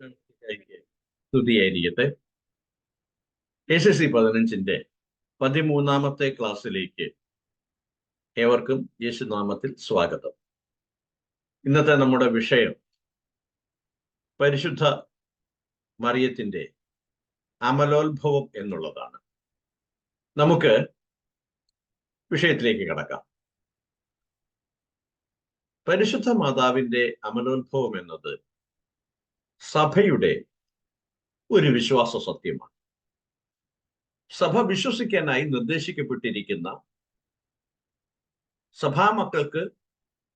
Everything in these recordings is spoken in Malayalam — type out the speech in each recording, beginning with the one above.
സ്തുതിയായിരിക്കട്ടെ. എസ് എസ് സി പതിനഞ്ചിന്റെ പതിമൂന്നാമത്തെ ക്ലാസ്സിലേക്ക് ഏവർക്കും യേശുനാമത്തിൽ സ്വാഗതം. ഇന്നത്തെ നമ്മുടെ വിഷയം പരിശുദ്ധ മറിയത്തിന്റെ അമലോത്ഭവം എന്നുള്ളതാണ്. നമുക്ക് വിഷയത്തിലേക്ക് കടക്കാം. പരിശുദ്ധ മാതാവിന്റെ അമലോത്ഭവം എന്നത് സഭയുടെ ഒരു വിശ്വാസ സത്യമാണ്. സഭ വിശ്വസിക്കാനായി നിർദ്ദേശിക്കപ്പെട്ടിരിക്കുന്ന സഭാമക്കൾക്ക്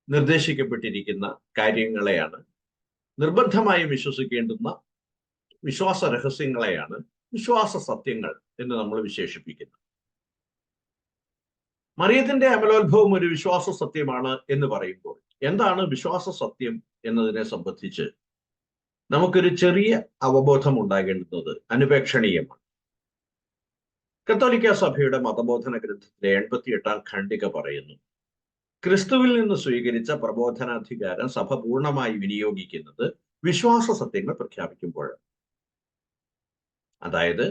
നിർദ്ദേശിക്കപ്പെട്ടിരിക്കുന്ന കാര്യങ്ങളെയാണ് നിർബന്ധമായും വിശ്വസിക്കേണ്ടുന്ന വിശ്വാസ രഹസ്യങ്ങളെയാണ് വിശ്വാസ സത്യങ്ങൾ എന്ന് നമ്മൾ വിശേഷിപ്പിക്കുന്നത്. മറിയത്തിന്റെ അമലോത്ഭവം ഒരു വിശ്വാസ സത്യമാണ് എന്ന് പറയുമ്പോൾ എന്താണ് വിശ്വാസ സത്യം എന്നതിനെ സംബന്ധിച്ച് നമുക്കൊരു ചെറിയ അവബോധം ഉണ്ടാകേണ്ടുന്നത് അനുപേക്ഷണീയമാണ്. കത്തോലിക്ക സഭയുടെ മതബോധന ഗ്രന്ഥത്തിലെ എൺപത്തി എട്ടാം ഖണ്ഡിക പറയുന്നു ക്രിസ്തുവിൽ നിന്ന് സ്വീകരിച്ച പ്രബോധനാധികാരം സഭ പൂർണമായി വിനിയോഗിക്കുന്നത് വിശ്വാസ സത്യങ്ങൾ പ്രഖ്യാപിക്കുമ്പോഴാണ്. അതായത്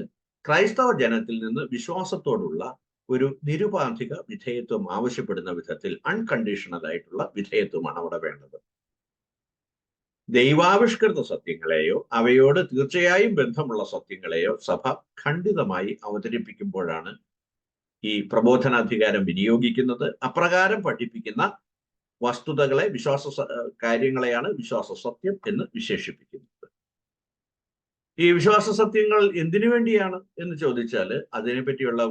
ക്രൈസ്തവ ജനത്തിൽ നിന്ന് വിശ്വാസത്തോടുള്ള ഒരു നിരുപാധിക വിധേയത്വം ആവശ്യപ്പെടുന്ന വിധത്തിൽ അൺകണ്ടീഷണൽ ആയിട്ടുള്ള വിധേയത്വമാണ് അവിടെ വേണ്ടത്. ദൈവാവിഷ്കൃത സത്യങ്ങളെയോ അവയോട് തീർച്ചയായും ബന്ധമുള്ള സത്യങ്ങളെയോ സഭ ഖണ്ഡിതമായി അവതരിപ്പിക്കുമ്പോഴാണ് ഈ പ്രബോധനാധികാരം വിനിയോഗിക്കുന്നത്. അപ്രകാരം പഠിപ്പിക്കുന്ന വസ്തുതകളെ വിശ്വാസ കാര്യങ്ങളെയാണ് വിശ്വാസ സത്യം എന്ന് വിശേഷിപ്പിക്കുന്നത്. ഈ വിശ്വാസ സത്യങ്ങൾ എന്തിനു വേണ്ടിയാണ് എന്ന് ചോദിച്ചാൽ അതിനെപ്പറ്റിയുള്ള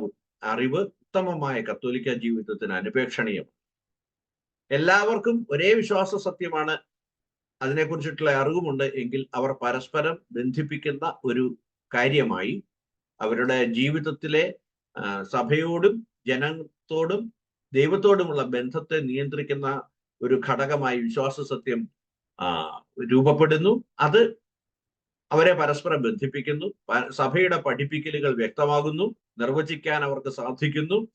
അറിവ് ഉത്തമമായ കത്തോലിക്ക ജീവിതത്തിന് അനുപേക്ഷണീയമാണ്. എല്ലാവർക്കും ഒരേ വിശ്വാസ സത്യമാണ് അതിനെക്കുറിച്ചിട്ടുള്ള അറിവുമുണ്ട് എങ്കിൽ അവർ പരസ്പരം ബന്ധിപ്പിക്കുന്ന ഒരു കാര്യമായി അവരുടെ ജീവിതത്തിലെ സഭയോടും ജനത്തോടും ദൈവത്തോടുമുള്ള ബന്ധത്തെ നിയന്ത്രിക്കുന്ന ഒരു ഘടകമായി വിശ്വാസ സത്യം രൂപപ്പെടുന്നു. അത് അവരെ പരസ്പരം ബന്ധിപ്പിക്കുന്നു. സഭയുടെ പഠിപ്പിക്കലുകൾ വ്യക്തമാകുന്നു. നിർവചിക്കാൻ അവർക്ക് സാധിക്കുന്നു.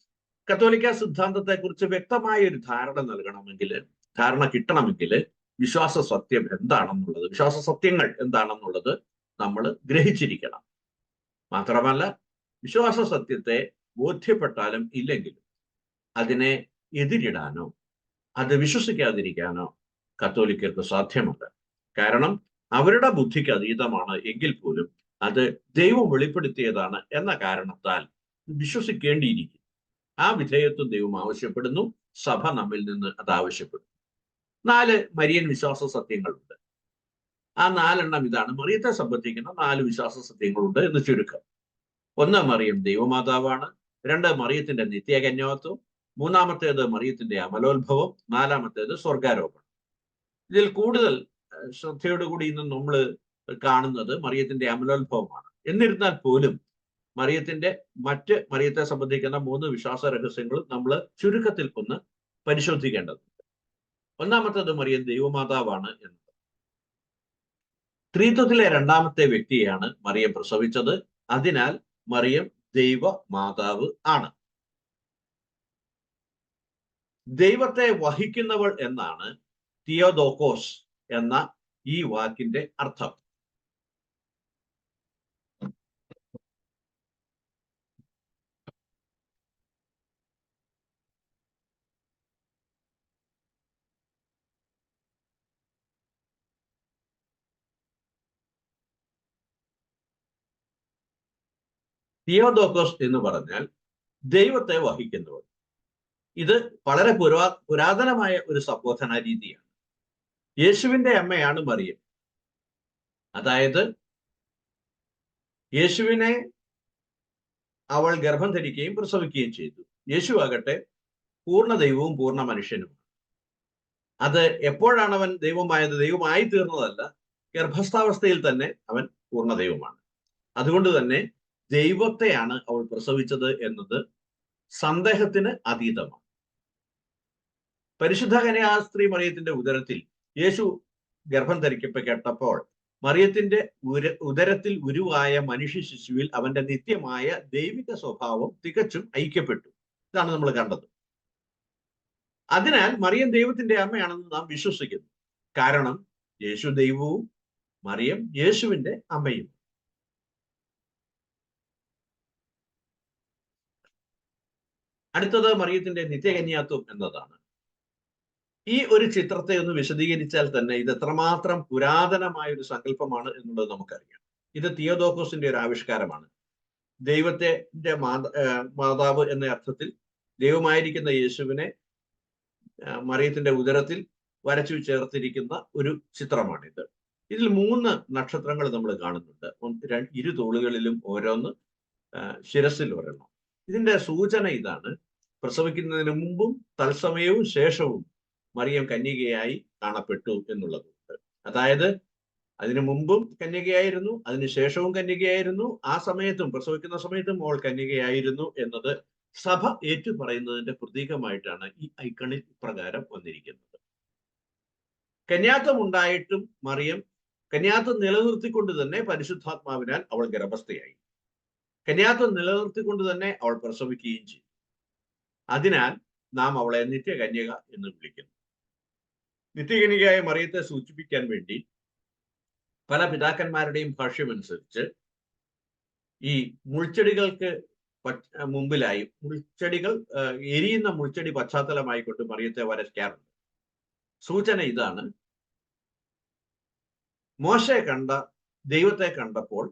കത്തോലിക്ക സിദ്ധാന്തത്തെക്കുറിച്ച് വ്യക്തമായ ഒരു ധാരണ നൽകണമെങ്കിൽ ധാരണ കിട്ടണമെങ്കിൽ വിശ്വാസ സത്യം എന്താണെന്നുള്ളത് വിശ്വാസ സത്യങ്ങൾ എന്താണെന്നുള്ളത് നമ്മൾ ഗ്രഹിച്ചിരിക്കണം. മാത്രമല്ല വിശ്വാസ സത്യത്തെ ബോധ്യപ്പെട്ടാലും ഇല്ലെങ്കിലും അതിനെ എതിരിടാനോ അത് വിശ്വസിക്കാതിരിക്കാനോ കത്തോലിക്കർക്ക് സാധ്യമല്ല കാരണം അവരുടെ ബുദ്ധിക്ക് അതീതമാണ് എങ്കിൽ പോലും അത് ദൈവം വെളിപ്പെടുത്തിയതാണ് എന്ന കാരണത്താൽ വിശ്വസിക്കേണ്ടിയിരിക്കും ആ വിധേയത്വം ദൈവം ആവശ്യപ്പെടുന്നു സഭ നമ്മിൽ നിന്ന് അത് ആവശ്യപ്പെടുന്നു. നാല് മരിയൻ വിശ്വാസ സത്യങ്ങളുണ്ട്. ആ നാലെണ്ണം ഇതാണ്. മറിയത്തെ സംബന്ധിക്കുന്ന നാല് വിശ്വാസ സത്യങ്ങളുണ്ട് എന്ന് ചുരുക്കം. ഒന്ന് മറിയം ദൈവമാതാവാണ് രണ്ട് മറിയത്തിന്റെ നിത്യകന്യാത്വം മൂന്നാമത്തേത് മറിയത്തിന്റെ അമലോത്ഭവം നാലാമത്തേത് സ്വർഗാരോപണം. ഇതിൽ കൂടുതൽ ശ്രദ്ധയോടുകൂടി ഇന്ന് നമ്മൾ കാണുന്നത് മറിയത്തിന്റെ അമലോത്ഭവമാണ്. എന്നിരുന്നാൽ പോലും മറിയത്തിന്റെ മറ്റ് മറിയത്തെ സംബന്ധിക്കുന്ന മൂന്ന് വിശ്വാസ രഹസ്യങ്ങളും നമ്മൾ ചുരുക്കത്തിൽ ഒന്ന് പരിശോധിക്കേണ്ടതുണ്ട്. ഒന്നാമത്തേത് മറിയം ദൈവമാതാവാണ് എന്നത് സ്ത്രീത്വത്തിലെ രണ്ടാമത്തെ വ്യക്തിയാണ് മറിയം പ്രസവിച്ചത്. അതിനാൽ മറിയം ദൈവ മാതാവ് ആണ്. ദൈവത്തെ വഹിക്കുന്നവൾ എന്നാണ് തിയോദോക്കോസ് എന്ന ഈ വാക്കിന്റെ അർത്ഥം. തിയോദോക്കോസ് എന്ന് പറഞ്ഞാൽ ദൈവത്തെ വഹിക്കുന്നവർ. ഇത് വളരെ പുരാ പുരാതനമായ ഒരു സംബോധന രീതിയാണ്. യേശുവിന്റെ അമ്മയാണ് മറിയം. അതായത് യേശുവിനെ അവൾ ഗർഭം ധരിക്കുകയും പ്രസവിക്കുകയും ചെയ്തു. യേശു ആകട്ടെ പൂർണ ദൈവവും പൂർണ മനുഷ്യനുമാണ്. അത് എപ്പോഴാണ് അവൻ ദൈവമായത്? ദൈവമായി തീർന്നതല്ല ഗർഭസ്ഥാവസ്ഥയിൽ തന്നെ അവൻ പൂർണ ദൈവമാണ്. അതുകൊണ്ട് തന്നെ ദൈവത്തെയാണ് അവൾ പ്രസവിച്ചത് എന്നത് സന്ദേഹത്തിന് അതീതമാണ്. പരിശുദ്ധ കന്യാ സ്ത്രീ മറിയത്തിന്റെ ഉദരത്തിൽ യേശു ഗർഭം ധരിക്കപ്പെട്ടപ്പോൾ മറിയത്തിന്റെ ഉര ഉദരത്തിൽ ഉരുവായ മനുഷ്യ ശിശുവിൽ അവന്റെ നിത്യമായ ദൈവിക സ്വഭാവം തികച്ചും ഐക്യപ്പെട്ടു. ഇതാണ് നമ്മൾ കണ്ടത്. അതിനാൽ മറിയം ദൈവത്തിന്റെ അമ്മയാണെന്ന് നാം വിശ്വസിക്കുന്നു. കാരണം യേശു ദൈവവും മറിയം യേശുവിന്റെ അമ്മയും. അടുത്തത് മറിയത്തിന്റെ നിത്യകന്യാത്വം എന്നതാണ്. ഈ ഒരു ചിത്രത്തെ ഒന്ന് വിശദീകരിച്ചാൽ തന്നെ ഇത് എത്രമാത്രം പുരാതനമായ ഒരു സങ്കല്പമാണ് എന്നുള്ളത് നമുക്കറിയാം. ഇത് തിയോദോക്കോസിന്റെ ഒരു ആവിഷ്കാരമാണ്. ദൈവത്തെ മാതാവ് എന്ന അർത്ഥത്തിൽ ദൈവമായിരിക്കുന്ന യേശുവിനെ മറിയത്തിന്റെ ഉദരത്തിൽ വരച്ചു ചേർത്തിരിക്കുന്ന ഒരു ചിത്രമാണിത്. ഇതിൽ മൂന്ന് നക്ഷത്രങ്ങൾ നമ്മൾ കാണുന്നുണ്ട്. ഇരു തോളുകളിലും ഓരോന്ന് ശിരസിൽ ഒരെണ്ണം. ഇതിന്റെ സൂചന ഇതാണ്. പ്രസവിക്കുന്നതിന് മുമ്പും തത്സമയവും ശേഷവും മറിയം കന്യകയായി കാണപ്പെട്ടു എന്നുള്ളതുണ്ട് അതായത് അതിനു മുമ്പും കന്യകയായിരുന്നു അതിനുശേഷവും കന്യകയായിരുന്നു ആ സമയത്തും പ്രസവിക്കുന്ന സമയത്തും അവൾ കന്യകയായിരുന്നു എന്നത് സഭ ഏറ്റു പറയുന്നതിന്റെ പ്രതീകമായിട്ടാണ് ഈ ഐക്കണിൽ പ്രകാരം വന്നിരിക്കുന്നത്. കന്യാത്വം ഉണ്ടായിട്ടും മറിയം കന്യാത്വം നിലനിർത്തിക്കൊണ്ട് തന്നെ പരിശുദ്ധാത്മാവിനാൽ അവൾ ഗർഭസ്ഥയായി. കന്യാത്വം നിലനിർത്തിക്കൊണ്ട് തന്നെ അവൾ പ്രസവിക്കുകയും ചെയ്തു. അതിനാൽ നാം അവളെ നിത്യകന്യക എന്ന് വിളിക്കുന്നു. നിത്യകന്യകയായ മറിയത്തെ സൂചിപ്പിക്കാൻ വേണ്ടി പല പിതാക്കന്മാരുടെയും ഭാഷ്യമനുസരിച്ച് ഈ മുൾച്ചെടികൾക്ക് മുമ്പിലായി മുൾച്ചെടികൾ എരിയുന്ന മുൾച്ചെടി പശ്ചാത്തലമായിക്കൊണ്ട് മറിയത്തെ വരയ്ക്കാറുണ്ട്. സൂചന ഇതാണ്. മോശയെ കണ്ട ദൈവത്തെ കണ്ടപ്പോൾ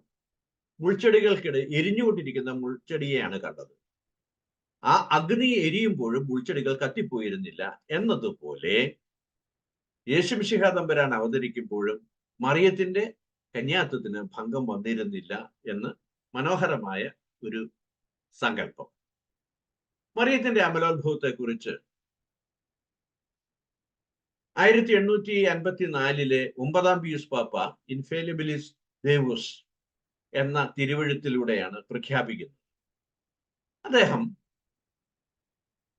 മുൾച്ചെടികൾക്കിടെ എരിഞ്ഞുകൊണ്ടിരിക്കുന്ന മുൾച്ചെടിയെയാണ് കണ്ടത്. ആ അഗ്നി എരിയുമ്പോഴും മുൾച്ചെടികൾ കത്തിപ്പോയിരുന്നില്ല. എന്നതുപോലെ യേശുമിഷിഹ തമ്പരാൻ അവതരിക്കുമ്പോഴും മറിയത്തിന്റെ കന്യാത്വത്തിന് ഭംഗം വന്നിരുന്നില്ല എന്ന് മനോഹരമായ ഒരു സങ്കല്പം. മറിയത്തിന്റെ അമലോത്ഭവത്തെ കുറിച്ച് ആയിരത്തി എണ്ണൂറ്റി അൻപത്തി നാലിലെ ഒമ്പതാം പിയൂസ് പാപ്പ ഇൻഫേലിബിലിസ് ദേവുസ് എന്ന തിരുവഴുത്തിലൂടെയാണ് പ്രഖ്യാപിക്കുന്നത്. അദ്ദേഹം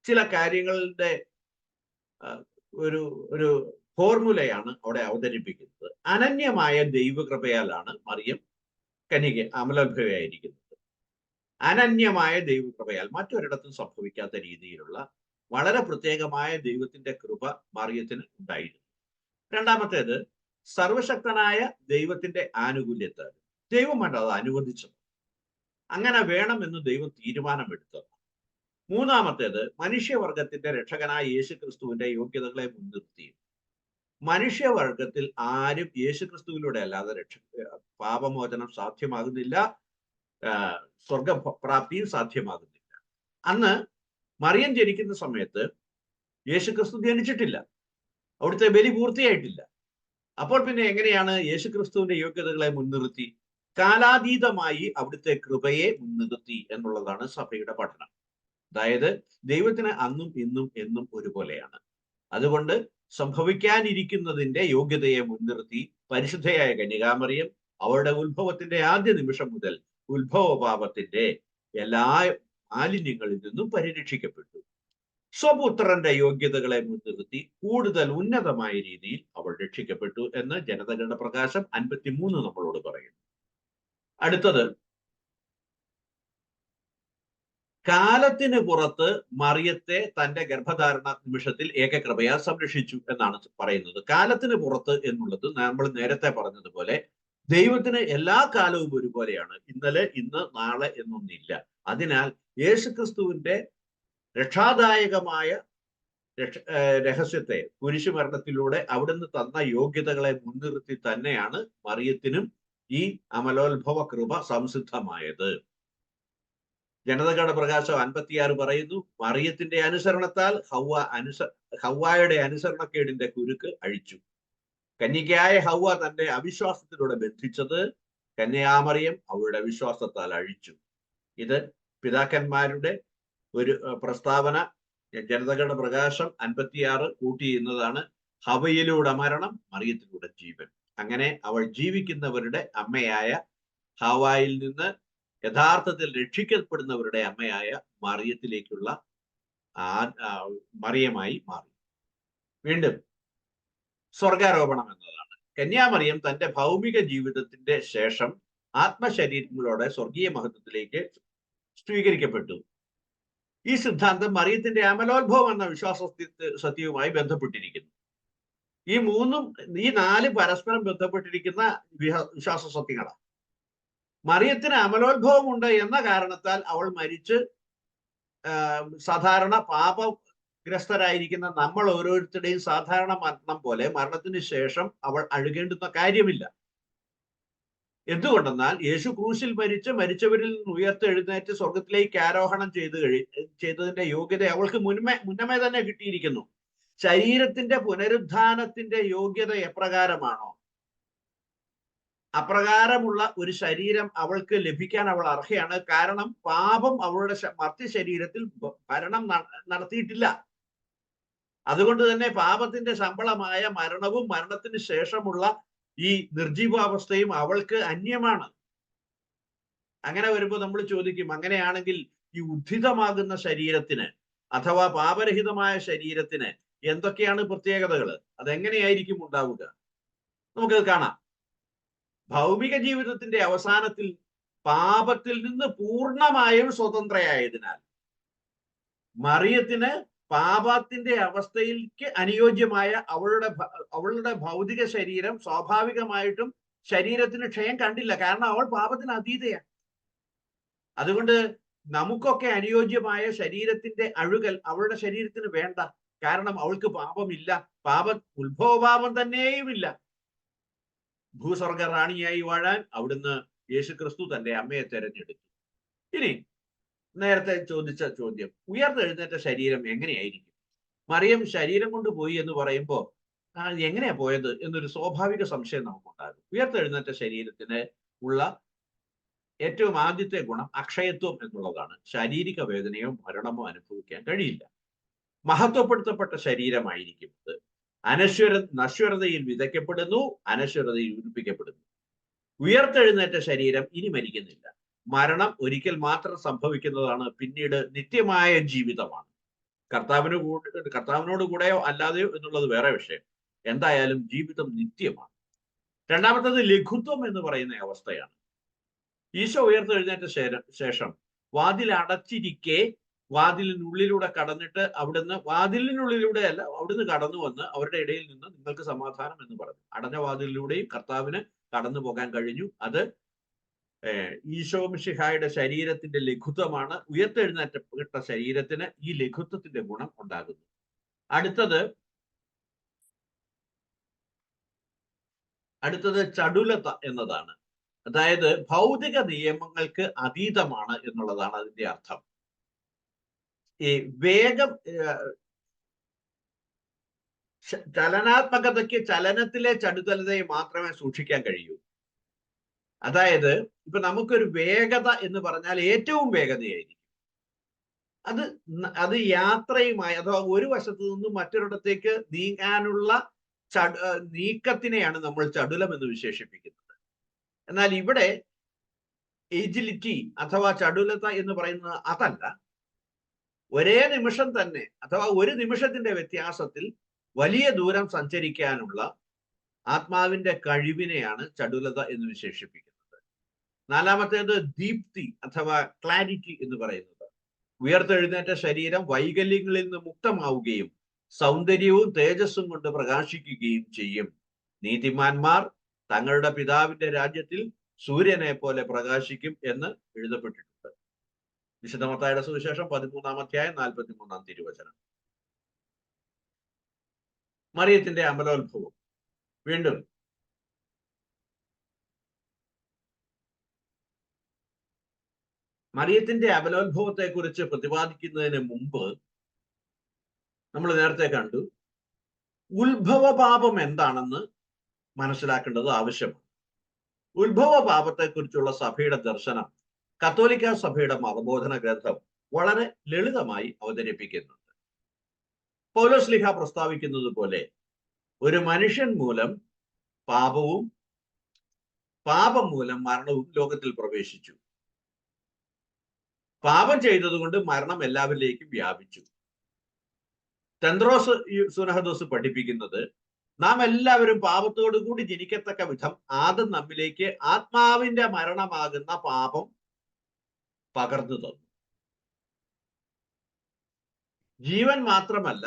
ചില കാര്യങ്ങളുടെ ഒരു ഒരു ഫോർമുലയാണ് അവിടെ അവതരിപ്പിക്കുന്നത്. അനന്യമായ ദൈവകൃപയാലാണ് മറിയം കനിക അമലോത്ഭവയായിരിക്കുന്നത് അനന്യമായ ദൈവകൃപയാൽ മറ്റൊരിടത്തും സംഭവിക്കാത്ത രീതിയിലുള്ള വളരെ പ്രത്യേകമായ ദൈവത്തിന്റെ കൃപ മറിയത്തിന് ഉണ്ടായിരുന്നു. രണ്ടാമത്തേത് സർവശക്തനായ ദൈവത്തിന്റെ ആനുകൂല്യത്താൽ. വേണ്ട അത് അനുവദിച്ചത്. അങ്ങനെ വേണമെന്ന് ദൈവം തീരുമാനമെടുത്തത്. മൂന്നാമത്തേത് മനുഷ്യവർഗത്തിന്റെ രക്ഷകനായ യേശു ക്രിസ്തുവിന്റെ യോഗ്യതകളെ മുൻനിർത്തി. മനുഷ്യവർഗത്തിൽ ആരും യേശു ക്രിസ്തുവിലൂടെ അല്ലാതെ രക്ഷ പാപമോചനം സാധ്യമാകുന്നില്ല. സ്വർഗപ്രാപ്തിയും സാധ്യമാകുന്നില്ല. അന്ന് മറിയം ജനിക്കുന്ന സമയത്ത് യേശു ക്രിസ്തു ജനിച്ചിട്ടില്ല. അവിടുത്തെ ബലി പൂർത്തിയായിട്ടില്ല. അപ്പോൾ പിന്നെ എങ്ങനെയാണ് യേശു ക്രിസ്തുവിന്റെ യോഗ്യതകളെ മുൻനിർത്തി? കാലാതീതമായി അവിടുത്തെ കൃപയെ മുൻനിർത്തി എന്നുള്ളതാണ് സഭയുടെ പഠനം. അതായത് ദൈവത്തിന് അന്നും ഇന്നും എന്നും ഒരുപോലെയാണ്. അതുകൊണ്ട് സംഭവിക്കാനിരിക്കുന്നതിന്റെ യോഗ്യതയെ മുൻനിർത്തി പരിശുദ്ധയായ കന്യകാമറിയം അവളുടെ ഉത്ഭവത്തിന്റെ ആദ്യ നിമിഷം മുതൽ ഉത്ഭവപാപത്തിന്റെ എല്ലാ മാലിന്യങ്ങളിൽ നിന്നും പരിരക്ഷിക്കപ്പെട്ടു. സ്വപുത്രന്റെ യോഗ്യതകളെ മുൻനിർത്തി കൂടുതൽ ഉന്നതമായ രീതിയിൽ അവൾ രക്ഷിക്കപ്പെട്ടു എന്ന് ജനതകളുടെ പ്രകാശം അൻപത്തിമൂന്ന് നമ്മളോട് പറയുന്നു. അടുത്തത് കാലത്തിന് പുറത്ത് മറിയത്തെ തന്റെ ഗർഭധാരണ നിമിഷത്തിൽ ഏകകൃപയാൽ സംരക്ഷിച്ചു എന്നാണ് പറയുന്നത്. കാലത്തിന് പുറത്ത് എന്നുള്ളത് നമ്മൾ നേരത്തെ പറഞ്ഞതുപോലെ ദൈവത്തിന് എല്ലാ കാലവും ഒരുപോലെയാണ്. ഇന്നലെ ഇന്ന് നാളെ എന്നൊന്നില്ല. അതിനാൽ യേശുക്രിസ്തുവിന്റെ രക്ഷാദായകമായ രക്ഷ രഹസ്യത്തെ കുരിശുമരണത്തിലൂടെ അവിടുന്ന് തന്ന യോഗ്യതകളെ മുൻനിർത്തി തന്നെയാണ് മറിയത്തിനും ഈ അമലോത്ഭവ കൃപ സംസിദ്ധമായത്. ജനതകളുടെ പ്രകാശം അൻപത്തിയാറ് പറയുന്നു. മറിയത്തിന്റെ അനുസരണത്താൽ ഹൗവ അനുസ ഹൗവായുടെ അനുസരണക്കേടിന്റെ കുരുക്ക് അഴിച്ചു. കന്യകയായ ഹൗവ തന്റെ അവിശ്വാസത്തിലൂടെ ബന്ധിച്ചത് കന്യാമറിയം അവളുടെ വിശ്വാസത്താൽ അഴിച്ചു. ഇത് പിതാക്കന്മാരുടെ ഒരു പ്രസ്താവന. ജനതകളുടെ പ്രകാശം അൻപത്തിയാറ് കൂട്ടി എന്നതാണ് ഹവയിലൂടെ മരണം മറിയത്തിലൂടെ ജീവൻ. അങ്ങനെ അവൾ ജീവിക്കുന്നവരുടെ അമ്മയായ ഹവായിൽ നിന്ന് യഥാർത്ഥത്തിൽ രക്ഷിക്കപ്പെടുന്നവരുടെ അമ്മയായ മറിയത്തിലേക്കുള്ള മറിയമായി മാറി. വീണ്ടും സ്വർഗാരോപണം എന്നതാണ്. കന്യാമറിയം തന്റെ ഭൗമിക ജീവിതത്തിന്റെ ശേഷം ആത്മശരീരങ്ങളോടെ സ്വർഗീയ മഹത്വത്തിലേക്ക് സ്വീകരിക്കപ്പെട്ടു. ഈ സിദ്ധാന്തം മറിയത്തിന്റെ അമലോത്ഭവം എന്ന വിശ്വാസ സത്യവുമായി ബന്ധപ്പെട്ടിരിക്കുന്നു. ഈ മൂന്നും ഈ നാല് പരസ്പരം ബന്ധപ്പെട്ടിരിക്കുന്ന വിശ്വാസ സത്യങ്ങളാണ്. മറിയത്തിന് അമലോത്ഭവം ഉണ്ട് എന്ന കാരണത്താൽ അവൾ മരിച്ച് സാധാരണ പാപഗ്രസ്തരായിരിക്കുന്ന നമ്മൾ ഓരോരുത്തരുടെയും സാധാരണ മരണം പോലെ മരണത്തിന് ശേഷം അവൾ അഴുകേണ്ടുന്ന കാര്യമില്ല. എന്തുകൊണ്ടെന്നാൽ യേശു ക്രൂശിൽ മരിച്ച് മരിച്ചവരിൽ നിന്ന് ഉയർത്തെഴുന്നേറ്റ് സ്വർഗത്തിലേക്ക് ആരോഹണം ചെയ്ത് കഴി ചെയ്തതിന്റെ യോഗ്യത അവൾക്ക് മുൻമേ മുന്നമേ തന്നെ കിട്ടിയിരിക്കുന്നു. ശരീരത്തിന്റെ പുനരുദ്ധാനത്തിന്റെ യോഗ്യത എപ്രകാരമാണോ? അപ്രകാരമുള്ള ഒരു ശരീരം അവൾക്ക് ലഭിക്കാൻ അവൾ അർഹയാണ്. കാരണം പാപം അവളുടെ മർത്തി ശരീരത്തിൽ ഭരണം നടത്തിയിട്ടില്ല. അതുകൊണ്ട് തന്നെ പാപത്തിന്റെ ശമ്പളമായ മരണവും മരണത്തിന് ശേഷമുള്ള ഈ നിർജീവാവസ്ഥയും അവൾക്ക് അന്യമാണ്. അങ്ങനെ വരുമ്പോൾ നമ്മൾ ചോദിക്കും അങ്ങനെയാണെങ്കിൽ ഈ ഉദ്ധിതമാകുന്ന ശരീരത്തിന് അഥവാ പാപരഹിതമായ ശരീരത്തിന് എന്തൊക്കെയാണ് പ്രത്യേകതകൾ അതെങ്ങനെയായിരിക്കും ഉണ്ടാവുക? നമുക്കത് കാണാം. ഭൗമിക ജീവിതത്തിന്റെ അവസാനത്തിൽ പാപത്തിൽ നിന്ന് പൂർണമായും സ്വതന്ത്രയായതിനാൽ മറിയത്തിന് പാപത്തിന്റെ അവസ്ഥയിലേക്ക് അനുയോജ്യമായ അവളുടെ അവളുടെ ഭൗതിക ശരീരം സ്വാഭാവികമായിട്ടും ശരീരത്തിന് ക്ഷയം കണ്ടില്ല. കാരണം അവൾ പാപത്തിന് അതീതയാണ്. അതുകൊണ്ട് നമുക്കൊക്കെ അനുയോജ്യമായ ശരീരത്തിന്റെ അഴുകൽ അവളുടെ ശരീരത്തിന് വേണ്ട. കാരണം അവൾക്ക് പാപമില്ല. പാപ ഉത്ഭവപാപം തന്നെയുമില്ല. ഭൂസ്വർഗ റാണിയായി വാഴാൻ അവിടുന്ന് യേശുക്രിസ്തു തന്റെ അമ്മയെ തെരഞ്ഞെടുത്തു. ഇനി നേരത്തെ ചോദിച്ച ചോദ്യം ഉയർന്നെഴുന്നേറ്റ ശരീരം എങ്ങനെയായിരിക്കും? മറിയം ശരീരം കൊണ്ട് പോയി എന്ന് പറയുമ്പോൾ എങ്ങനെയാ പോയത് എന്നൊരു സ്വാഭാവിക സംശയം നമുക്കുണ്ടാകും. ഉയർത്തെഴുന്നേറ്റ ശരീരത്തിന് ഉള്ള ഏറ്റവും ആദ്യത്തെ ഗുണം അക്ഷയത്വം എന്നുള്ളതാണ്. ശാരീരിക വേദനയോ മരണമോ അനുഭവിക്കാൻ കഴിയില്ല. മഹത്വപ്പെടുത്തപ്പെട്ട ശരീരമായിരിക്കും ഇത്. അനശ്വര നശ്വരതയിൽ വിതയ്ക്കപ്പെടുന്നു അനശ്വരതയിൽ ഉരുപ്പിക്കപ്പെടുന്നു. ഉയർത്തെഴുന്നേറ്റ ശരീരം ഇനി മരിക്കുന്നില്ല. മരണം ഒരിക്കൽ മാത്രം സംഭവിക്കുന്നതാണ് പിന്നീട് നിത്യമായ ജീവിതമാണ്. കർത്താവിന് കൂടെ കർത്താവിനോട് കൂടെയോ അല്ലാതെയോ എന്നുള്ളത് വേറെ വിഷയം. എന്തായാലും ജീവിതം നിത്യമാണ്. രണ്ടാമത്തത് ലഘുത്വം എന്ന് പറയുന്ന അവസ്ഥയാണ്. ഈശോ ഉയർത്തെഴുന്നേറ്റ ശേഷം വാതിൽ അടച്ചിരിക്കെ വാതിലിനുള്ളിലൂടെ കടന്നിട്ട് അവിടുന്ന് വാതിലിനുള്ളിലൂടെ അല്ല അവിടുന്ന് കടന്നു വന്ന് അവരുടെ ഇടയിൽ നിന്ന് നിങ്ങൾക്ക് സമാധാനം എന്ന് പറഞ്ഞു. അടഞ്ഞ വാതിലിലൂടെയും കർത്താവിന് കടന്നു പോകാൻ കഴിഞ്ഞു. അത് ഈശോ മിഷിഹായുടെ ശരീരത്തിന്റെ ലഘുത്വമാണ്. ഉയർത്തെഴുന്നേറ്റപ്പെട്ട ശരീരത്തിന് ഈ ലഘുത്വത്തിന്റെ ഗുണം ഉണ്ടാകുന്നു. അടുത്തത് അടുത്തത് ചടുലത എന്നതാണ്. അതായത് ഭൗതിക നിയമങ്ങൾക്ക് അതീതമാണ് എന്നുള്ളതാണ് അതിന്റെ അർത്ഥം. വേഗം ചലനാത്മകതയ്ക്ക് ചലനത്തിലെ ചടുതലതയെ മാത്രമേ സൂക്ഷിക്കാൻ കഴിയൂ. അതായത് ഇപ്പൊ നമുക്കൊരു വേഗത എന്ന് പറഞ്ഞാൽ ഏറ്റവും വേഗതയായിരിക്കും. അത് അത് യാത്രയുമായി അഥവാ ഒരു വശത്ത് നിന്നും മറ്റൊരിടത്തേക്ക് നീങ്ങാനുള്ള നീക്കത്തിനെയാണ് നമ്മൾ ചടുലം എന്ന് വിശേഷിപ്പിക്കുന്നത്. എന്നാൽ ഇവിടെ എജിലിറ്റി അഥവാ ചടുലത എന്ന് പറയുന്നത് അതല്ല. ഒരേ നിമിഷം തന്നെ അഥവാ ഒരു നിമിഷത്തിന്റെ വ്യത്യാസത്തിൽ വലിയ ദൂരം സഞ്ചരിക്കാനുള്ള ആത്മാവിന്റെ കഴിവിനെയാണ് ചടുലത എന്ന് വിശേഷിപ്പിക്കുന്നത്. നാലാമത്തേത് ദീപ്തി അഥവാ ക്ലാരിറ്റി എന്ന് പറയുന്നത്. ഉയർത്തെഴുന്നേറ്റ ശരീരം വൈകല്യങ്ങളിൽ നിന്ന് മുക്തമാവുകയും സൗന്ദര്യവും തേജസ്സും കൊണ്ട് പ്രകാശിക്കുകയും ചെയ്യും. നീതിമാന്മാർ തങ്ങളുടെ പിതാവിന്റെ രാജ്യത്തിൽ സൂര്യനെ പോലെ പ്രകാശിക്കും എന്ന് എഴുതപ്പെട്ടിട്ടുണ്ട്. വിശുദ്ധമത്തായുടെ സുവിശേഷം പതിമൂന്നാം അധ്യായം നാൽപ്പത്തി മൂന്നാം തിരുവചനം. മറിയത്തിന്റെ അമലോത്ഭവം. വീണ്ടും. മറിയത്തിന്റെ അമലോത്ഭവത്തെ കുറിച്ച് പ്രതിപാദിക്കുന്നതിന് മുമ്പ് നമ്മൾ നേരത്തെ കണ്ടു ഉത്ഭവ പാപം എന്താണെന്ന് മനസ്സിലാക്കേണ്ടത് ആവശ്യമാണ്. ഉത്ഭവ പാപത്തെക്കുറിച്ചുള്ള സഭയുടെ ദർശനം കത്തോലിക്ക സഭയുടെ മതബോധന ഗ്രന്ഥം വളരെ ലളിതമായി അവതരിപ്പിക്കുന്നുണ്ട്. പൗലോസ് ലിഹ പ്രസ്താവിക്കുന്നത് പോലെ ഒരു മനുഷ്യൻ മൂലം പാപവും പാപം മൂലം മരണവും ലോകത്തിൽ പ്രവേശിച്ചു. പാപം ചെയ്തതുകൊണ്ട് മരണം എല്ലാവരിലേക്കും വ്യാപിച്ചു. തെന്ത്രോസ് സുനഹദോസ് പഠിപ്പിക്കുന്നത് നാം എല്ലാവരും പാപത്തോടു കൂടി ജനിക്കത്തക്ക വിധം ആദ്യം നമ്മിലേക്ക് ആത്മാവിന്റെ മരണമാകുന്ന പാപം പകർന്നു തന്നു. ജീവൻ മാത്രമല്ല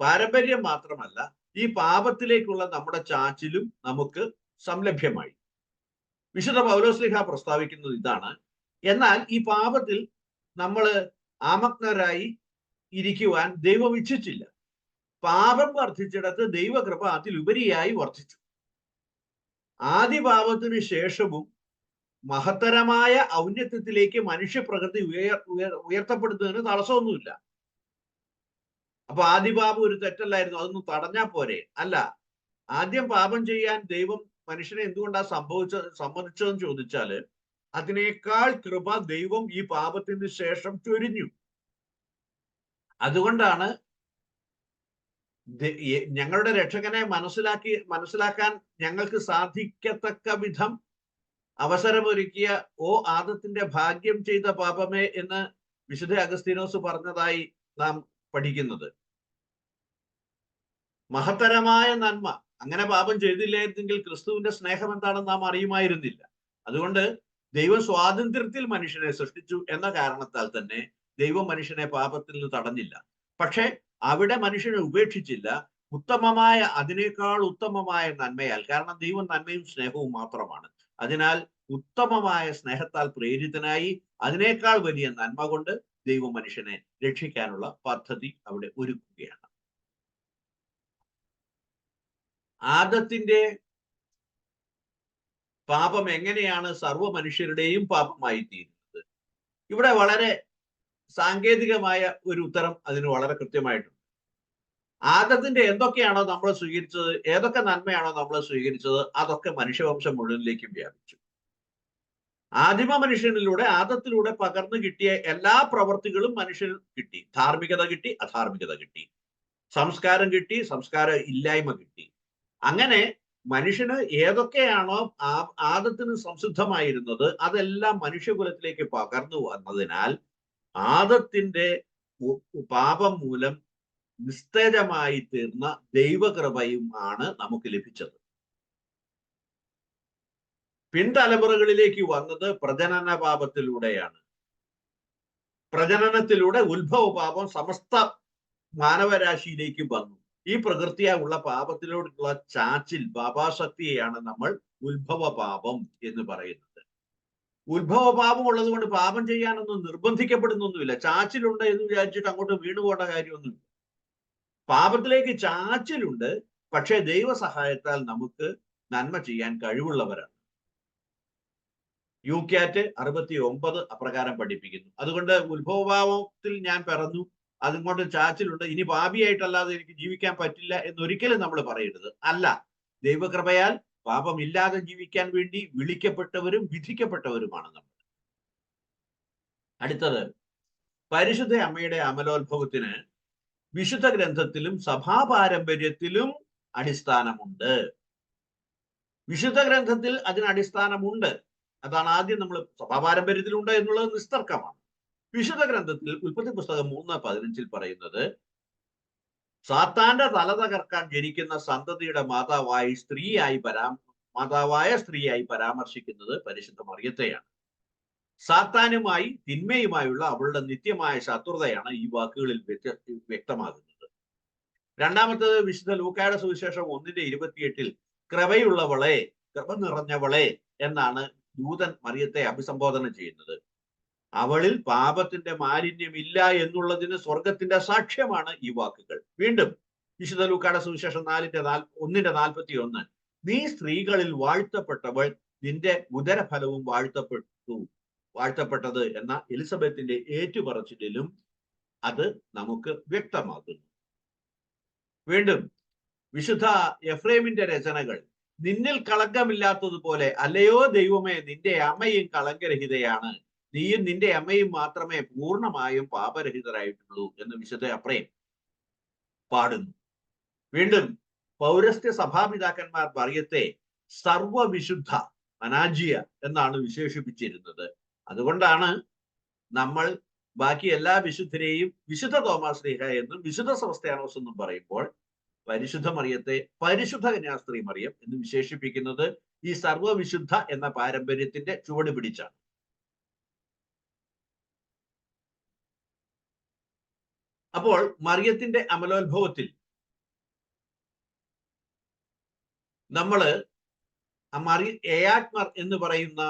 പാരമ്പര്യം മാത്രമല്ല ഈ പാപത്തിലേക്കുള്ള നമ്മുടെ ചാച്ചിലും നമുക്ക് സംലഭ്യമായി. വിശുദ്ധ പൗലോസ്ലിഹ പ്രസ്താവിക്കുന്നത് ഇതാണ്. എന്നാൽ ഈ പാപത്തിൽ നമ്മൾ ആമഗ്നരായി ഇരിക്കുവാൻ ദൈവം ഇച്ഛിച്ചില്ല. പാപം വർദ്ധിച്ചിടത്ത് ദൈവകൃപ അതിലുപരിയായി വർദ്ധിച്ചു. ആദ്യ പാപത്തിന് ശേഷവും മഹത്തരമായ ഔന്നത്യത്തിലേക്ക് മനുഷ്യപ്രകൃതി ഉയർ ഉയർ ഉയർത്തപ്പെടുന്നതിന് തടസ്സമൊന്നുമില്ല. അപ്പൊ ആദ്യ ഒരു തെറ്റല്ലായിരുന്നു അതൊന്നും തടഞ്ഞാൽ പോരെ. അല്ല ആദ്യം പാപം ചെയ്യാൻ ദൈവം മനുഷ്യനെ എന്തുകൊണ്ടാ സംഭവിച്ച സമ്മതിച്ചതെന്ന് ചോദിച്ചാൽ അതിനേക്കാൾ കൃപ ദൈവം ഈ പാപത്തിന് ശേഷം ചൊരിഞ്ഞു. അതുകൊണ്ടാണ് ഞങ്ങളുടെ രക്ഷകനെ മനസ്സിലാക്കി മനസ്സിലാക്കാൻ ഞങ്ങൾക്ക് സാധിക്കത്തക്ക വിധം അവസരമൊരുക്കിയ ഓ ആദത്തിന്റെ ഭാഗ്യം ചെയ്ത പാപമേ എന്ന് വിശുദ്ധ അഗസ്തീനോസ് പറഞ്ഞതായി നാം പഠിക്കുന്നത്. മഹത്തരമായ നന്മ. അങ്ങനെ പാപം ചെയ്തില്ലായിരുന്നെങ്കിൽ ക്രിസ്തുവിന്റെ സ്നേഹം എന്താണെന്ന് നാം അറിയുമായിരുന്നില്ല. അതുകൊണ്ട് ദൈവം സ്വാതന്ത്ര്യത്തിൽ മനുഷ്യനെ സൃഷ്ടിച്ചു എന്ന കാരണത്താൽ തന്നെ ദൈവം മനുഷ്യനെ പാപത്തിൽ നിന്ന് തടഞ്ഞില്ല. പക്ഷെ അവിടെ മനുഷ്യനെ ഉപേക്ഷിച്ചില്ല. ഉത്തമമായ അതിനേക്കാൾ ഉത്തമമായ നന്മയാൽ. കാരണം ദൈവം നന്മയും സ്നേഹവും മാത്രമാണ്. അതിനാൽ ഉത്തമമായ സ്നേഹത്താൽ പ്രേരിതനായി അതിനേക്കാൾ വലിയ നന്മ കൊണ്ട് ദൈവം മനുഷ്യനെ രക്ഷിക്കാനുള്ള പദ്ധതി അവിടെ ഒരുക്കുകയാണ്. ആദത്തിന്റെ പാപം എങ്ങനെയാണ് സർവ മനുഷ്യരുടെയും പാപമായി തീരുന്നത്? ഇവിടെ വളരെ സാങ്കേതികമായ ഒരു ഉത്തരം അതിന് വളരെ കൃത്യമായിട്ടുണ്ട്. ആദത്തിന്റെ എന്തൊക്കെയാണോ നമ്മൾ സ്വീകരിച്ചത് ഏതൊക്കെ നന്മയാണോ നമ്മൾ സ്വീകരിച്ചത് അതൊക്കെ മനുഷ്യവംശം മുഴുവനിലേക്കും വ്യാപിച്ചു. ആദിമ മനുഷ്യനിലൂടെ ആദത്തിലൂടെ പകർന്നു കിട്ടിയ എല്ലാ പ്രവർത്തികളും മനുഷ്യന് കിട്ടി. ധാർമ്മികത കിട്ടി അധാർമികത കിട്ടി. സംസ്കാരം കിട്ടി സംസ്കാര ഇല്ലായ്മ കിട്ടി. അങ്ങനെ മനുഷ്യന് ഏതൊക്കെയാണോ ആദത്തിന് സംസിദ്ധമായിരുന്നത് അതെല്ലാം മനുഷ്യകുലത്തിലേക്ക് പകർന്നു വന്നതിനാൽ ആദത്തിന്റെ പാപം മൂലം നിസ്തേജമായി തീർന്ന ദൈവകൃപയും ആണ് നമുക്ക് ലഭിച്ചത്. പിൻതലമുറകളിലേക്ക് വന്നത് പ്രജനന പാപത്തിലൂടെയാണ് പ്രജനനത്തിലൂടെ ഉത്ഭവ പാപം സമസ്ത മാനവരാശിയിലേക്ക് വന്നു. ഈ പ്രകൃതിയായുള്ള പാപത്തിലോടുള്ള ചാച്ചിൽ പാപാശക്തിയെയാണ് നമ്മൾ ഉത്ഭവ പാപം എന്ന് പറയുന്നത്. ഉത്ഭവ പാപം ഉള്ളത് കൊണ്ട് പാപം ചെയ്യാനൊന്നും നിർബന്ധിക്കപ്പെടുന്നൊന്നുമില്ല. ചാച്ചിലുണ്ട് എന്ന് വിചാരിച്ചിട്ട് അങ്ങോട്ട് വീണുപോകേണ്ട കാര്യമൊന്നുമില്ല. പാപത്തിലേക്ക് ചാച്ചിലുണ്ട്. പക്ഷേ ദൈവസഹായത്താൽ നമുക്ക് നന്മ ചെയ്യാൻ കഴിവുള്ളവരാണ്. യു ക്യാറ്റ് അറുപത്തി ഒമ്പത് അപ്രകാരം പഠിപ്പിക്കുന്നു. അതുകൊണ്ട് ഉത്ഭവഭാവത്തിൽ ഞാൻ പിറന്നു. അതുകൊണ്ട് ചാച്ചിലുണ്ട്. ഇനി പാപിയായിട്ടല്ലാതെ എനിക്ക് ജീവിക്കാൻ പറ്റില്ല എന്നൊരിക്കലും നമ്മൾ പറയരുത്. അല്ല ദൈവകൃപയാൽ പാപമില്ലാതെ ജീവിക്കാൻ വേണ്ടി വിളിക്കപ്പെട്ടവരും വിധിക്കപ്പെട്ടവരുമാണ് നമ്മൾ. അടുത്തത് പരിശുദ്ധ അമ്മയുടെ അമലോത്ഭവത്തിന് വിശുദ്ധ ഗ്രന്ഥത്തിലും സഭാപാരമ്പര്യത്തിലും അടിസ്ഥാനമുണ്ട്. വിശുദ്ധ ഗ്രന്ഥത്തിൽ അതിന് അടിസ്ഥാനമുണ്ട്. അതാണ് ആദ്യം നമ്മൾ സഭാ സഭാപാരമ്പര്യത്തിലുണ്ട് എന്നുള്ളത് നിസ്തർക്കമാണ്. വിശുദ്ധ ഗ്രന്ഥത്തിൽ ഉൽപ്പത്തി പുസ്തകം മൂന്ന് പതിനഞ്ചിൽ പറയുന്നത് സാത്താന്റെ തല തകർക്കാൻ ജനിക്കുന്ന സന്തതിയുടെ മാതാവായി സ്ത്രീയായി പരാ മാതാവായ സ്ത്രീയായി പരാമർശിക്കുന്നത് പരിശുദ്ധ മറിയത്തെയാണ് സാത്താനുമായി തിന്മയുമായുള്ള അവളുടെ നിത്യമായ ശത്രുതയാണ് ഈ വാക്കുകളിൽ വ്യക്തമാകുന്നത്. രണ്ടാമത്തത് വിശുദ്ധ ലൂക്കായുടെ സുവിശേഷം ഒന്നിന്റെ ഇരുപത്തിയെട്ടിൽ കൃപയുള്ളവളെ കൃപ നിറഞ്ഞവളെ എന്നാണ് ദൂതൻ മറിയത്തെ അഭിസംബോധന ചെയ്യുന്നത്. അവളിൽ പാപത്തിന്റെ മാലിന്യമില്ല എന്നുള്ളതിന് സ്വർഗത്തിന്റെ സാക്ഷ്യമാണ് ഈ വാക്കുകൾ. വീണ്ടും വിശുദ്ധ ലൂക്കായുടെ സുവിശേഷം നാലിന്റെ നാല് ഒന്നിന്റെ നാൽപ്പത്തി ഒന്ന് നീ സ്ത്രീകളിൽ വാഴ്ത്തപ്പെട്ടവൾ നിന്റെ ഉദരഫലവും വാഴ്ത്തപ്പെട്ടു. വാഴ്ത്തപ്പെട്ടത് എന്ന എലിസബത്തിന്റെ ഏറ്റുപറച്ചിലും അത് നമുക്ക് വ്യക്തമാകുന്നു. വീണ്ടും വിശുദ്ധ എഫ്രേമിന്റെ രചനകൾ നിന്നിൽ കളങ്കമില്ലാത്തതുപോലെ അല്ലയോ ദൈവമേ നിന്റെ അമ്മയും കളങ്കരഹിതയാണ്. നീയും നിന്റെ അമ്മയും മാത്രമേ പൂർണമായും പാപരഹിതരായിട്ടുള്ളൂ എന്ന് വിശുദ്ധ അപ്രയം പാടുന്നു. വീണ്ടും പൗരസ്ത്യ സഭാപിതാക്കന്മാർ പറയത്തെ സർവവിശുദ്ധ അനാജിയ എന്നാണ് വിശേഷിപ്പിച്ചിരുന്നത്. അതുകൊണ്ടാണ് നമ്മൾ ബാക്കി എല്ലാ വിശുദ്ധരെയും വിശുദ്ധ തോമാസ് ലീഹ എന്നും വിശുദ്ധ സമസ്തയാണോസ് എന്നും പറയുമ്പോൾ പരിശുദ്ധ മറിയത്തെ പരിശുദ്ധ കന്യാസ്ത്രീ മറിയം എന്ന് വിശേഷിപ്പിക്കുന്നത് ഈ സർവവിശുദ്ധ എന്ന പാരമ്പര്യത്തിന്റെ ചുവട് പിടിച്ചാണ്. അപ്പോൾ മറിയത്തിന്റെ അമലോത്ഭവത്തിൽ നമ്മൾ മറി എയാത്മർ എന്ന് പറയുന്ന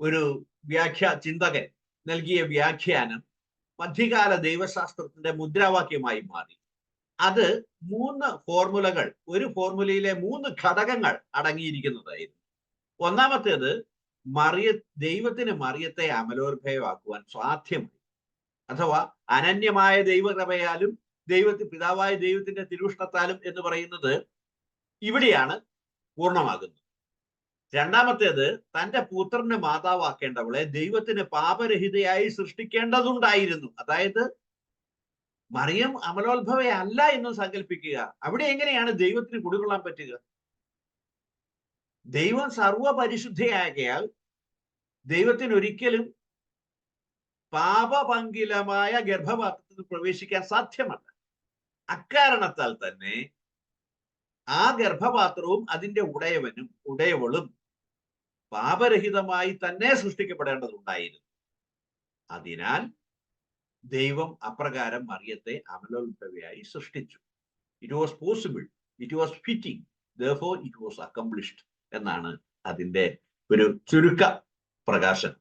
ഒരു വ്യാഖ്യ ചിന്തകൻ നൽകിയ വ്യാഖ്യാനം മധ്യകാല ദൈവശാസ്ത്രത്തിന്റെ മുദ്രാവാക്യമായി മാറി. അത് മൂന്ന് ഫോർമുലകൾ ഒരു ഫോർമുലയിലെ മൂന്ന് ഘടകങ്ങൾ അടങ്ങിയിരിക്കുന്നതായിരുന്നു. ഒന്നാമത്തേത് മറിയ ദൈവത്തിന് മറിയത്തെ അമലോർഭയമാക്കുവാൻ സാധ്യമായി. അഥവാ അനന്യമായ ദൈവകൃപയാലും ദൈവത്തിൽ പിതാവായ ദൈവത്തിന്റെ തിരുഷ്ണത്താലും എന്ന് പറയുന്നത് ഇവിടെയാണ് പൂർണമാകുന്നത്. രണ്ടാമത്തേത് തന്റെ പുത്രനെ മാതാവാക്കേണ്ടവളെ ദൈവത്തിന് പാപരഹിതയായി സൃഷ്ടിക്കേണ്ടതുണ്ടായിരുന്നു. അതായത് മറിയം അമലോത്ഭവയല്ല എന്ന് സങ്കല്പിക്കുക അവിടെ എങ്ങനെയാണ് ദൈവത്തിന് കുടികൊള്ളാൻ പറ്റുക? ദൈവം സർവപരിശുദ്ധയാകയാൽ ദൈവത്തിന് ഒരിക്കലും പാപപങ്കിലമായ ഗർഭപാത്രത്തിൽ പ്രവേശിക്കാൻ സാധ്യമല്ല. അക്കാരണത്താൽ തന്നെ ആ ഗർഭപാത്രവും അതിന്റെ ഉടയവനും ഉടയവളും പാപരഹിതമായി തന്നെ സൃഷ്ടിക്കപ്പെടേണ്ടതുണ്ടായിരുന്നു. അതിനാൽ ദൈവം അപ്രകാരം മറിയത്തെ അമലോത്ഭവയായി സൃഷ്ടിച്ചു. It was possible it was fitting though it was accomplished എന്നാണ് അതിന്റെ ഒരു ചുരുക്ക പ്രകാശനം.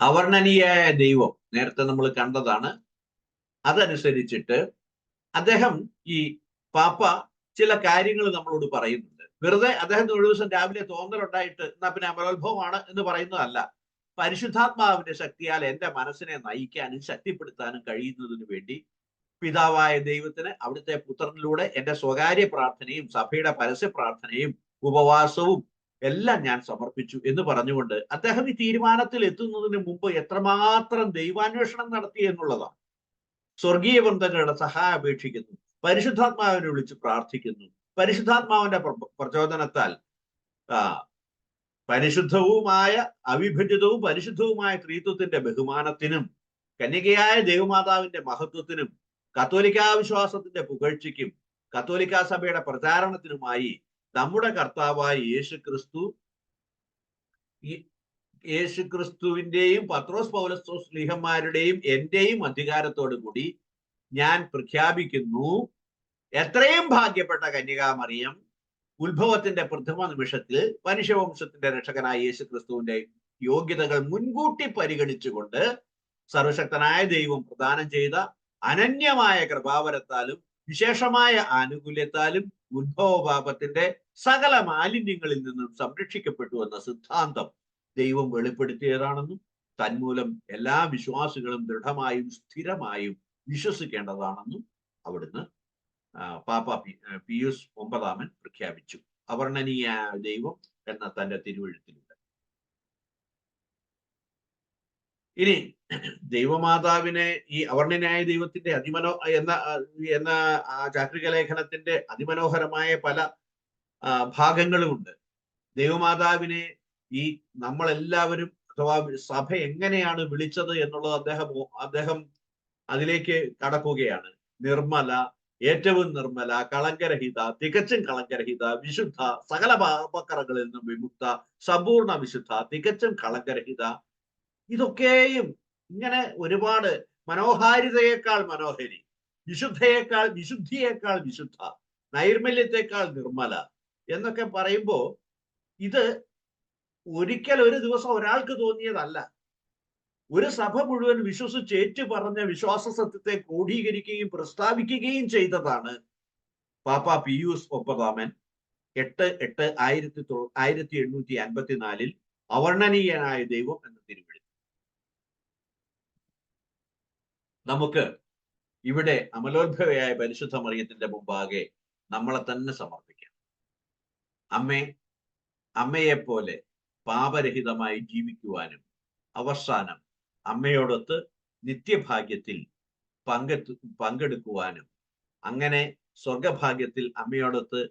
അവർണനീയായ ദൈവം നേരത്തെ നമ്മൾ കണ്ടതാണ്. അതനുസരിച്ചിട്ട് അദ്ദേഹം ഈ പാപ്പ ചില കാര്യങ്ങൾ നമ്മളോട് പറയുന്നുണ്ട് വെറുതെ അദ്ദേഹം ഒരു ദിവസം രാവിലെ തോന്നലുണ്ടായിട്ട് എന്നാ പിന്നെ അമലോത്ഭവമാണ് എന്ന് പറയുന്നതല്ല. പരിശുദ്ധാത്മാവിന്റെ ശക്തിയാൽ എന്റെ മനസ്സിനെ നയിക്കാനും ശക്തിപ്പെടുത്താനും കഴിയുന്നതിന് വേണ്ടി പിതാവായ ദൈവത്തിന് അവിടുത്തെ പുത്രനിലൂടെ എന്റെ സ്വകാര്യ പ്രാർത്ഥനയും സഭയുടെ പരസ്യ പ്രാർത്ഥനയും ഉപവാസവും എല്ലാം ഞാൻ സമർപ്പിച്ചു എന്ന് പറഞ്ഞുകൊണ്ട് അദ്ദേഹം ഈ തീരുമാനത്തിൽ എത്തുന്നതിന് മുമ്പ് എത്രമാത്രം ദൈവാന്വേഷണം നടത്തി എന്നുള്ളതാണ്. സ്വർഗീയ ബന്ധങ്ങളുടെ സഹായം അപേക്ഷിക്കുന്നു പരിശുദ്ധാത്മാവിനെ വിളിച്ച് പ്രാർത്ഥിക്കുന്നു. പരിശുദ്ധാത്മാവിന്റെ പ്രചോദനത്താൽ പരിശുദ്ധവുമായ അവിഭജിതവും പരിശുദ്ധവുമായ ത്രീത്വത്തിന്റെ ബഹുമാനത്തിനും കന്യകയായ ദേവമാതാവിന്റെ മഹത്വത്തിനും കത്തോലിക്കാ വിശ്വാസത്തിന്റെ പുകഴ്ചയ്ക്കും കത്തോലിക്കാ സഭയുടെ പ്രചാരണത്തിനുമായി നമ്മുടെ കർത്താവായ യേശു ക്രിസ്തു യേശു ക്രിസ്തുവിന്റെയും പത്രോസ് പൗലസ്തോസ് സ്ലീഹന്മാരുടെയും എന്റെയും അധികാരത്തോടു കൂടി ഞാൻ പ്രഖ്യാപിക്കുന്നു. എത്രയും ഭാഗ്യപ്പെട്ട കന്യകാമറിയം ഉത്ഭവത്തിന്റെ പ്രഥമ നിമിഷത്തിൽ മനുഷ്യവംശത്തിന്റെ രക്ഷകനായ യേശു ക്രിസ്തുവിന്റെ യോഗ്യതകൾ മുൻകൂട്ടി പരിഗണിച്ചുകൊണ്ട് സർവശക്തനായ ദൈവം പ്രദാനം ചെയ്ത അനന്യമായ കൃപാവരത്താലും വിശേഷമായ ആനുകൂല്യത്താലും ഉത്ഭവപാപത്തിന്റെ സകല മാലിന്യങ്ങളിൽ നിന്നും സംരക്ഷിക്കപ്പെട്ടു എന്ന സിദ്ധാന്തം ദൈവം വെളിപ്പെടുത്തിയതാണെന്നും തന്മൂലം എല്ലാ വിശ്വാസികളും ദൃഢമായും സ്ഥിരമായും വിശ്വസിക്കേണ്ടതാണെന്നും അവിടുന്ന് പാപ്പ പിയൂസ് ഒമ്പതാമൻ പ്രഖ്യാപിച്ചു. അവർണനീയ ദൈവം എന്ന തന്റെ തിരുവഴുത്തിലൂടെ ഇനി ദൈവമാതാവിനെ ഈ അവർണനായ ദൈവത്തിന്റെ അതിമനോ എന്ന എന്ന ചാക്രിക ലേഖനത്തിന്റെ അതിമനോഹരമായ പല ഭാഗങ്ങളുമുണ്ട്. ദൈവമാതാവിനെ ഈ നമ്മളെല്ലാവരും അഥവാ സഭ എങ്ങനെയാണ് വിളിച്ചത് എന്നുള്ളത് അദ്ദേഹം അദ്ദേഹം അതിലേക്ക് കടക്കുകയാണ്. നിർമ്മല ഏറ്റവും നിർമ്മല കളങ്കരഹിത തികച്ചും കളങ്കരഹിത വിശുദ്ധ സകല പാപക്കറകളിൽ നിന്നും വിമുക്ത സമ്പൂർണ വിശുദ്ധ തികച്ചും കളങ്കരഹിത. ഇതൊക്കെയും ഇങ്ങനെ ഒരുപാട് മനോഹാരിതയേക്കാൾ മനോഹരി വിശുദ്ധയേക്കാൾ വിശുദ്ധിയേക്കാൾ വിശുദ്ധ നൈർമല്യത്തെക്കാൾ നിർമ്മല എന്നൊക്കെ പറയുമ്പോൾ ഇത് ഒരിക്കൽ ഒരു ദിവസം ഒരാൾക്ക് തോന്നിയതല്ല. ഒരു സഭ മുഴുവൻ വിശ്വസിച്ച് ഏറ്റു പറഞ്ഞ വിശ്വാസ സത്യത്തെ ക്രോഡീകരിക്കുകയും പ്രസ്താവിക്കുകയും ചെയ്തതാണ് പാപ്പ പിയൂസ് ഒപ്പതാമൻ എട്ട് എട്ട് ആയിരത്തി തൊ ആയിരത്തി എണ്ണൂറ്റി അൻപത്തിനാലിൽ അവർണനീയനായ ദൈവം എന്ന തിരുവെഴുത്ത്. നമുക്ക് ഇവിടെ അമലോത്ഭവയായ പരിശുദ്ധ മറിയത്തിന്റെ മുമ്പാകെ നമ്മളെ തന്നെ സമർപ്പിക്കാം. അമ്മേ അമ്മയെപ്പോലെ പാപരഹിതമായി ജീവിക്കുവാനും അവസാനം അമ്മയോടൊത്ത് നിത്യഭാഗ്യത്തിൽ പങ്കെത്തു പങ്കെടുക്കുവാനും. അങ്ങനെ സ്വർഗഭാഗ്യത്തിൽ അമ്മയോടൊത്ത്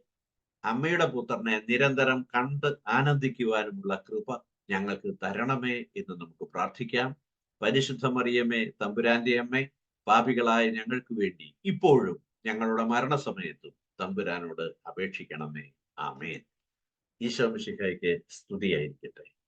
അമ്മയുടെ പുത്രനെ നിരന്തരം കണ്ട് ആനന്ദിക്കുവാനുമുള്ള കൃപ ഞങ്ങൾക്ക് തരണമേ എന്ന് നമുക്ക് പ്രാർത്ഥിക്കാം. പരിശുദ്ധ മറിയമ്മേ തമ്പുരാന്റെ അമ്മേ പാപികളായ ഞങ്ങൾക്ക് വേണ്ടി ഇപ്പോഴും ഞങ്ങളുടെ മരണസമയത്തും തമ്പുരാനോട് അപേക്ഷിക്കണമേ. ആമേൻ. ഈശോ മിശിഹായ്ക്ക് സ്തുതിയായിരിക്കട്ടെ.